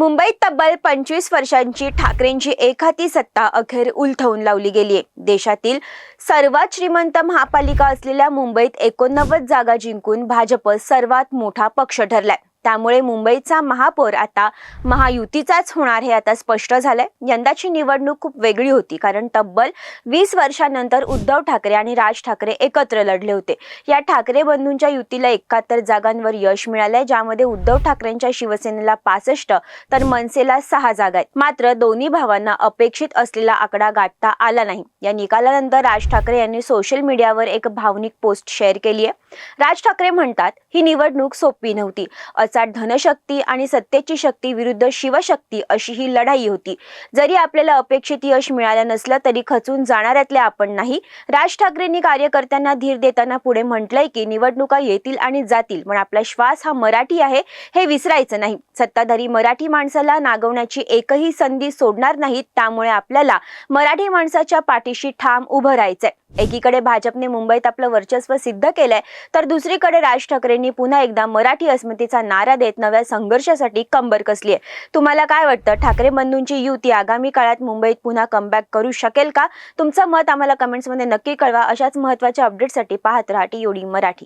मुंबईत तब्बल पंचवीस वर्षांची ठाकरेंची एकहाती सत्ता अखेर उलथवून लावली गेली आहे. देशातील सर्वात श्रीमंत महापालिका असलेल्या मुंबईत एकोणनव्वद जागा जिंकून भाजप सर्वात मोठा पक्ष ठरलाय. त्यामुळे मुंबईचा महापौर आता महायुतीचाच होणार हे आता स्पष्ट झालंय. यंदाची निवडणूक खूप वेगळी होती कारण तब्बल वीस वर्षांनंतर उद्धव ठाकरे आणि राज ठाकरे एकत्र लढले होते. या ठाकरे बंधूंच्या युतीला एकाहत्तर जागांवर यश मिळालंय ज्यामध्ये उद्धव ठाकरेंच्या शिवसेनेला पासष्ट तर मनसेला सहा जागा आहेत. मात्र दोन्ही भावांना अपेक्षित असलेला आकडा गाठता आला नाही. या निकालानंतर राज ठाकरे यांनी सोशल मीडियावर एक भावनिक पोस्ट शेअर केली आहे राज ठाकरे म्हणतात ही निवडणूक सोपी नव्हती. त्याचा धनशक्ती आणि सत्तेची शक्ती विरुद्ध शिवशक्ती अशी ही लढाई होती. जरी आपल्याला अपेक्षित यश मिळालं नसलं तरी खचून जाणाऱ्यातले आपण नाही. राज ठाकरेंनी कार्यकर्त्यांना धीर देताना पुढे म्हटलंय की निवडणुका येतील आणि जातील पण आपला श्वास हा मराठी आहे हे विसरायचं नाही. सत्ताधारी मराठी माणसाला नागवण्याची एकही संधी सोडणार नाहीत त्यामुळे आपल्याला मराठी माणसाच्या पाठीशी ठाम उभं राहायचंय. एकीकडे भाजपने मुंबईत आपलं वर्चस्व सिद्ध केलंय तर दुसरीकडे राज ठाकरेंनी पुन्हा एकदा मराठी अस्मितेचा नारा देत नव्या संघर्षासाठी कंबर कसली आहे? तुम्हाला काय वाटतं? ठाकरे बंधूंची युती आगामी काळात मुंबईत पुन्हा कमबॅक करू शकेल का? तुमचं मत आम्हाला कमेंट्समध्ये नक्की कळवा. अशाच महत्त्वाच्या अपडेटसाठी पाहत राहा टी मराठी.